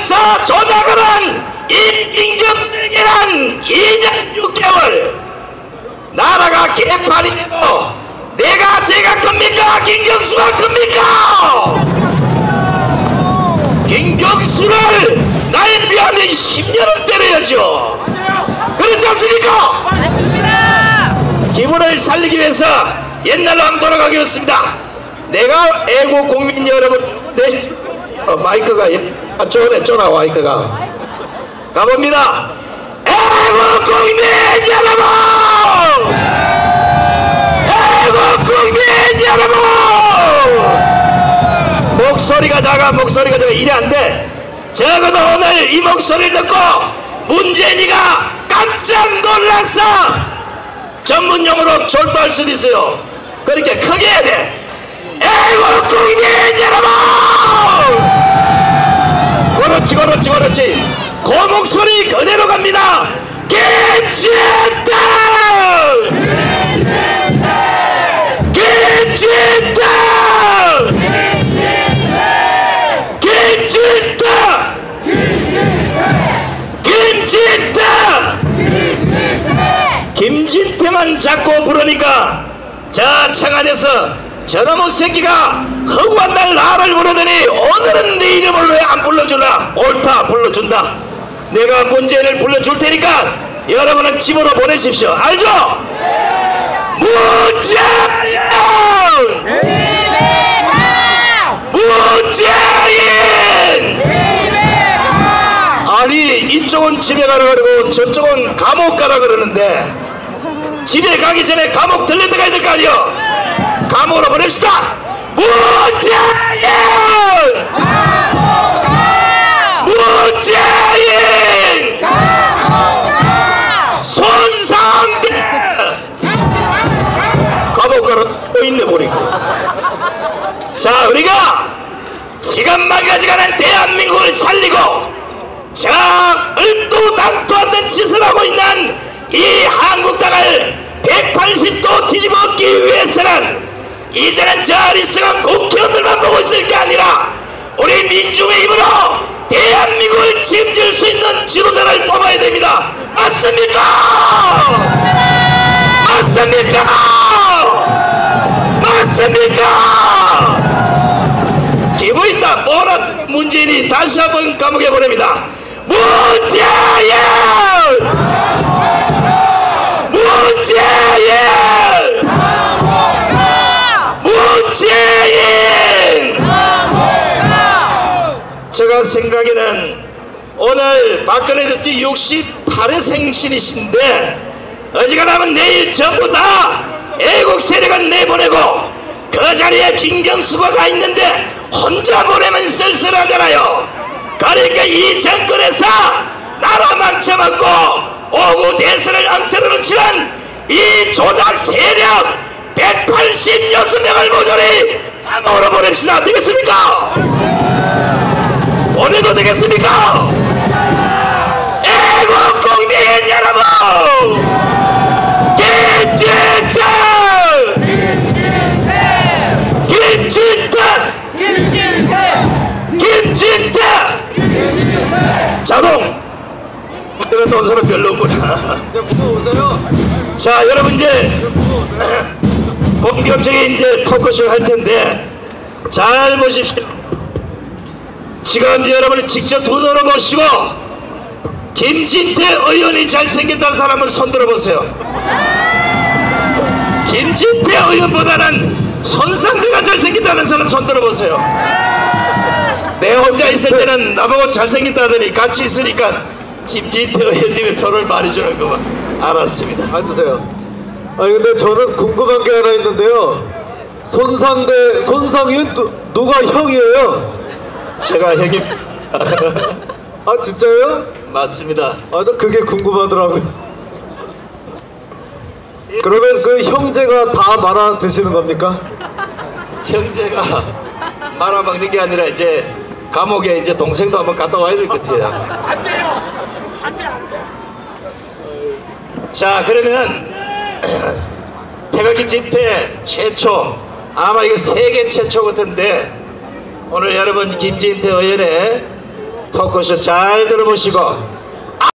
정권에서 조작을 한이 임금세계란 2년 6개월. 나라가 개판이 되고 내가 제가 큽니까? 김경수가 큽니까? 김경수를 나에 비하면 10년을 때려야죠. 그렇지 않습니까? 맞습니다. 기분을 살리기 위해서 옛날로 한번 돌아가겠습니다. 내가 애국 국민 여러분 내 어, 마이크가 예- 아, 쪼네 쪼나 마이크가 가봅니다. 애국 국민 여러분, 애국 국민 여러분, 목소리가 작아 목소리가 작아 이래 안 돼. 적어도 오늘 이 목소리를 듣고 문재인이가 깜짝 놀라서 전문 용어로 졸도할 수도 있어요. 그렇게 크게 해야 돼. 애국 국민 진태만 자꾸 부르니까 저 청와대에서 저놈의 새끼가 허구한 날 나를 부르더니 오늘은 내 이름을 왜 안 불러주나 옳다 불러준다 내가 문재인을 불러줄 테니까 여러분은 집으로 보내십시오 알죠? 문재인! 문재인! 아니 이쪽은 집에 가라 그러고 저쪽은 감옥 가라 그러는데 집에 가기 전에 감옥 들렸다 가야 될 거 아니요? 감옥으로 보냅시다. 문재인! 문재인! 손상대! 감옥 가라 또 있네 보니까. 자 우리가 지금 망가지가는 대한민국을 살리고 자 을도 당토 않는 짓을 하고 있는 이 한국당을 180도 뒤집어엎기 위해서는 이제는 저 어리석은 국회의원들만 보고 있을 게 아니라 우리 민중의 힘으로 대한민국을 책임질 수 있는 지도자를 뽑아야 됩니다 맞습니까? 맞습니까? 맞습니까? 생각에는 오늘 박근혜 대통령이 68의 생신이신데 어지간하면 내일 전부 다 애국 세력은 내보내고 그 자리에 김경수가 가 있는데 혼자 보내면 쓸쓸하잖아요 그러니까 이 정권에서 나라 망쳐먹고 오후 대선을 엉터리로 치는 이 조작 세력 186명을 모조리 감옥으로 보냅시다 되겠습니까? 보내도 되겠습니까? 애국 국민 여러분 김진태 김진태 김진태 자동 그런 온 사람 별로 없구나 이제 무서우세요? 자 여러분 이제? 본격적인 이제 토크쇼 할 텐데 잘 보십시오. 지금 여러분이 직접 두 눈으로 보시고 김진태 의원이 잘생겼다는 사람은 손 들어 보세요. 김진태 의원보다는 손상대가 잘생겼다는 사람 손 들어 보세요. 내 혼자 있을 때는 나보고 잘생겼다더니 같이 있으니까 김진태 의원님의 표를 많이 주는 거만 알았습니다. 앉으세요. 아니 근데 저는 궁금한 게 하나 있는데요. 손상대 손상윤 누, 누가 형이에요? 제가 형님 아 진짜요? 맞습니다. 아, 나 그게 궁금하더라고요. 그러면 그 형제가 다 말아 드시는 겁니까? 형제가 말아 먹는 게 아니라 이제 감옥에 이제 동생도 한번 갔다 와야 될 것 같아요. 자 그러면 태극기 집회 최초 아마 이거 세계 최초 같은데 오늘 여러분 김진태 의원의 토크쇼 잘 들어보시고